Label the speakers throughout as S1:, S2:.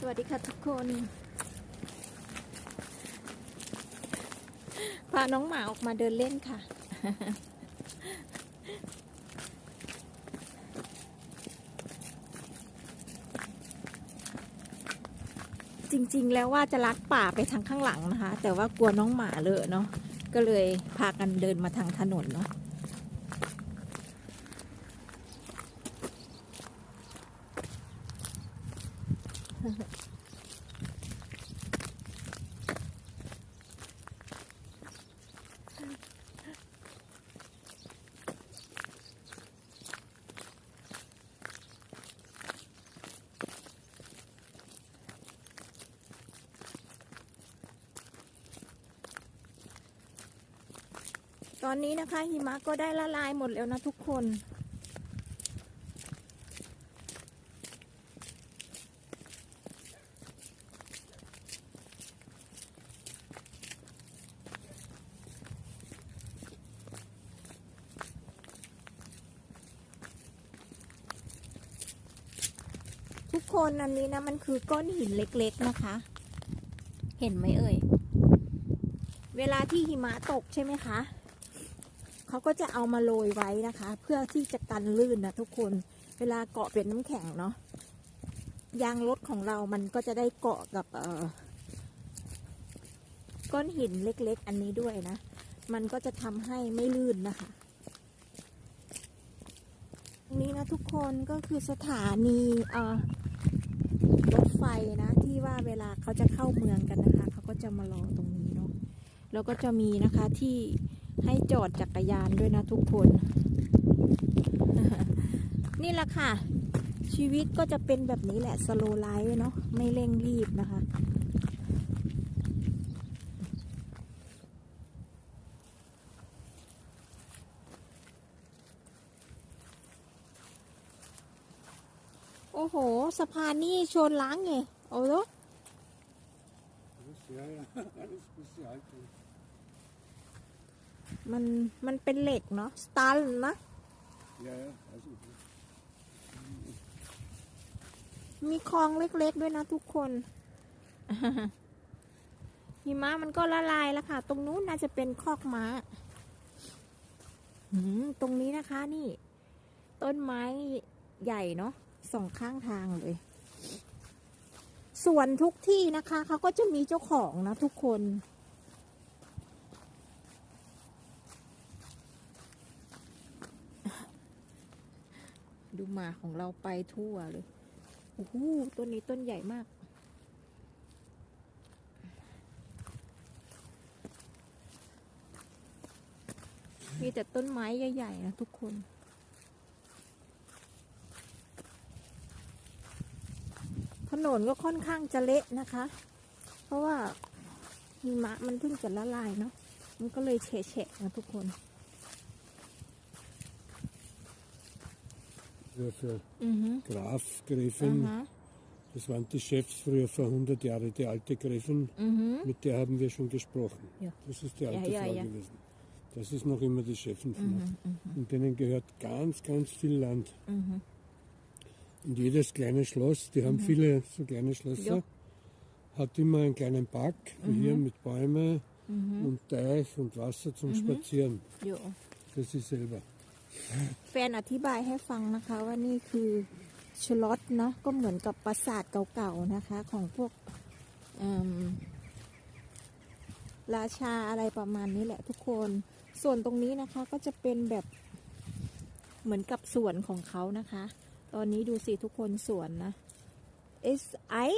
S1: สวัสดีค่ะทุกคน พาน้องหมาออกมาเดินเล่นค่ะ จริงๆ แล้วว่าจะลัดป่าไปทางข้างหลังนะคะ แต่ว่ากลัวน้องหมาเลอะเนาะ ก็เลยพากันเดินมาทางถนนเนาะ ตอนนี้นะคะหิมะก็ได้ละลายหมดแล้วนะทุกคน คนอันนี้นะมันคือก้อนหินเล็กๆนะคะ เห็นไหมเอ่ย เวลาที่หิมะตกใช่ไหมคะเขาก็จะเอามาโรยไว้นะคะ เพื่อที่จะกันลื่นนะทุกคน เวลาเกาะเป็นน้ำแข็งเนาะยางรถของเรามันก็จะได้เกาะกับเออก้อนหินเล็ก ๆ อันนี้ด้วยนะ มันก็จะทำให้ไม่ลื่นนะคะตรงนี้นะทุกคนก็คือสถานีเอ่อรถไฟนะ ที่ว่า เวลาเขาจะเข้าเมืองกันนะคะ เขาก็จะมารอตรงนี้เนาะแล้วก็จะมีนะคะที่ให้จอดจักรยานด้วยนะทุกคน นี่แหละค่ะ ชีวิตก็จะเป็นแบบนี้แหละสโลไลฟ์เนาะไม่เร่งรีบนะคะโอ้โห สะพานนี่ชนล้างไงโอ้โห
S2: Ja, ja, alles bis sie alt
S1: มันมันเป็นเหล็กเนาะสตันนะ
S2: Ja, ja, also
S1: มีคลองเล็กๆด้วยนะทุกคน หิมะมันก็ละลายแล้วค่ะ ตรงนู้นน่าจะเป็นคอกม้าหืมตรงนี้นะคะนี่ ต้นไม้ใหญ่เนาะสองข้างทางเลย ส่วนทุกที่นะคะเขาก็จะมีเจ้าของนะทุกคน ดูหมาของเราไปทั่วเลยโอ้โหต้นนี้ต้นใหญ่มาก มีแต่ต้นไม้ใหญ่ๆนะทุกคน นนก็ค่อนข้างจะเละนะคะ เพราะว่าหิมะมันเพิ่งจะละลายเนาะ มันก็เลยเฉะๆนะทุกคน
S2: Ja, für
S1: อือฮึ
S2: Graf,
S1: อือ
S2: Gräfin,
S1: ฮะ
S2: das waren die Chefs früher vor 100 Jahren, die alte Gräfin,
S1: อือฮึ
S2: mit der haben wir schon gesprochen.
S1: Ja.
S2: Das ist die
S1: Ja,
S2: alte
S1: ja,
S2: Frau
S1: ja.
S2: gewesen. Das ist noch immer die Chefin von uns.
S1: อือฮึ
S2: Und denen gehört ganz, ganz viel Land.
S1: อื อฮึ
S2: Und jedes kleine Schloss, die haben viele so kleine Schlösser,
S1: Ja.
S2: hat immer einen kleinen Park, wie hier mit Bäumen
S1: อือฮึ
S2: und Teich und Wasser zum Spazieren.
S1: อยู่
S2: Das ist selber.
S1: แฟนอธิบายให้ฟังนะคะว่านี่คือชลอตเนาะก็เหมือนกับปราสาทเก่าๆนะคะ ของพวกอืมราชาอะไรประมาณนี้แหละทุกคน ส่วนตรงนี้นะคะก็จะเป็นแบบเหมือนกับสวนของเขานะคะ ตอนนี้ดูสิทุกคนสวนนะ S I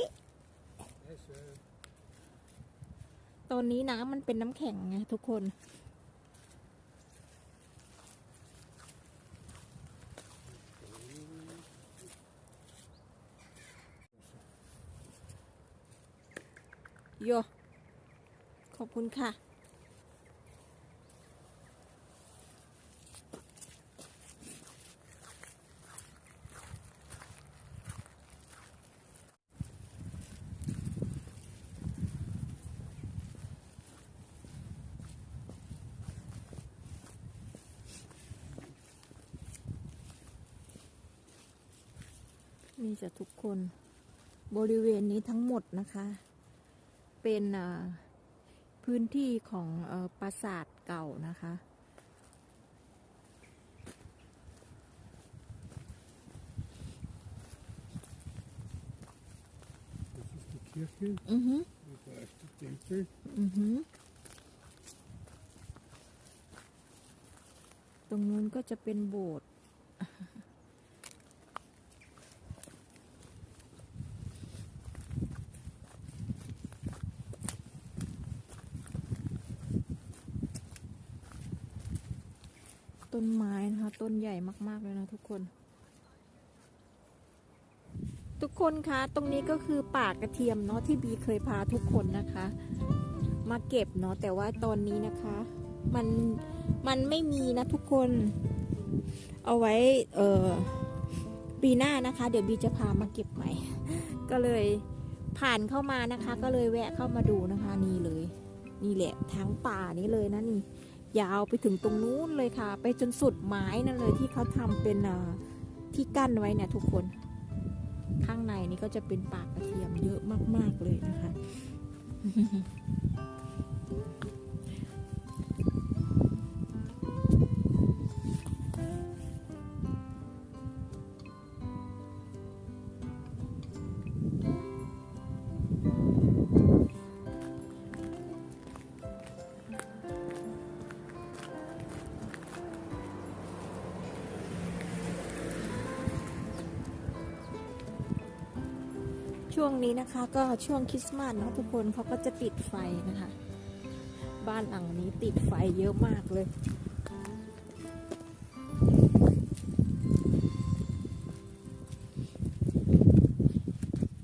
S1: ตอนนี้น้ำมันเป็นน้ำแข็งไงทุกคน โย ขอบคุณค่ะ นี่จะทุกคน บริเวณนี้ทั้งหมดนะคะ เป็นเอ่อพื้นที่ของเออปราสาทเก่านะคะ
S2: Das ist die Kirche,
S1: อือฮึ
S2: und da ist der Tempel.
S1: อือฮึตรงนู้นก็จะเป็นโบสถ์ ต้นไม้นะคะ ต้นใหญ่มาก ๆ เลยนะทุกคน ทุกคนคะ ตรงนี้ก็คือป่ากระเทียมเนาะที่บีเคยพาทุกคนนะคะ มาเก็บเนาะแต่ว่าตอนนี้นะคะ มันมันไม่มีนะทุกคน เอาไว้เออปีหน้านะคะ เดี๋ยวบีจะพามาเก็บใหม่ ก็เลยผ่านเข้ามานะคะ ก็เลยแวะเข้ามาดูนะคะ นี่เลย นี่แหละทางป่านี้เลยนะนี่ ยาวไปถึงตรงนู้นเลยค่ะ ไปจนสุดไม้นั่นเลยที่เขาทำเป็นที่กั้นไว้เนี่ยทุกคน ข้างในนี่ก็จะเป็นป่ากระเทียมเยอะมาก ๆเลยนะคะ ช่วงนี้นะคะ ก็ช่วงคริสต์มาสเนาะทุกคนเขาก็จะติดไฟนะคะ บ้านหลังนี้ติดไฟเยอะมากเลย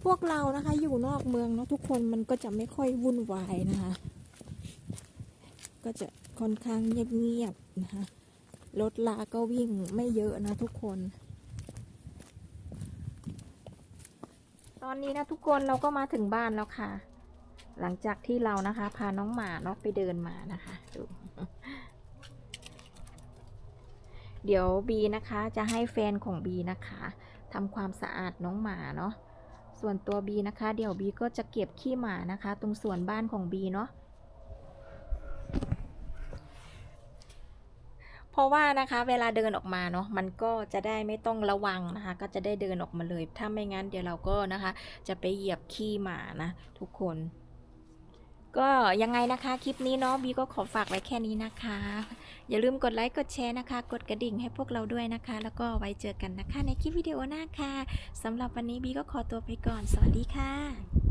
S1: พวกเรานะคะอยู่นอกเมืองเนาะทุกคนมันก็จะไม่ค่อยวุ่นวายนะคะ ก็จะค่อนข้างเงียบๆนะคะรถลาก็วิ่งไม่เยอะนะทุกคน ตอนนี้นะทุกคนเราก็มาถึงบ้านแล้วค่ะ หลังจากที่เรานะคะ พาน้องหมาเนาะไปเดินมานะคะดูเดี๋ยวบีนะคะจะให้แฟนของบีนะคะทำความสะอาดน้องหมาเนาะส่วนตัวบีนะคะ เดี๋ยวบีก็จะเก็บขี้หมานะคะ ตรงส่วนบ้านของบีเนาะ เพราะว่านะคะเวลาเดินออกมาเนาะมันก็จะได้ไม่ต้องระวังนะคะ ก็จะได้เดินออกมาเลย ถ้าไม่งั้นเดี๋ยวเราก็นะคะ จะไปเหยียบขี้หมานะ ทุกคน ก็ยังไงนะคะคลิปนี้เนาะบีก็ขอฝากไว้แค่นี้นะคะ อย่าลืมกดไลค์กดแชร์นะคะ กดกระดิ่งให้พวกเราด้วยนะคะ แล้วก็ไว้เจอกันนะคะในคลิปวิดีโอหน้าค่ะสำหรับวันนี้บีก็ขอตัวไปก่อน สวัสดีค่ะ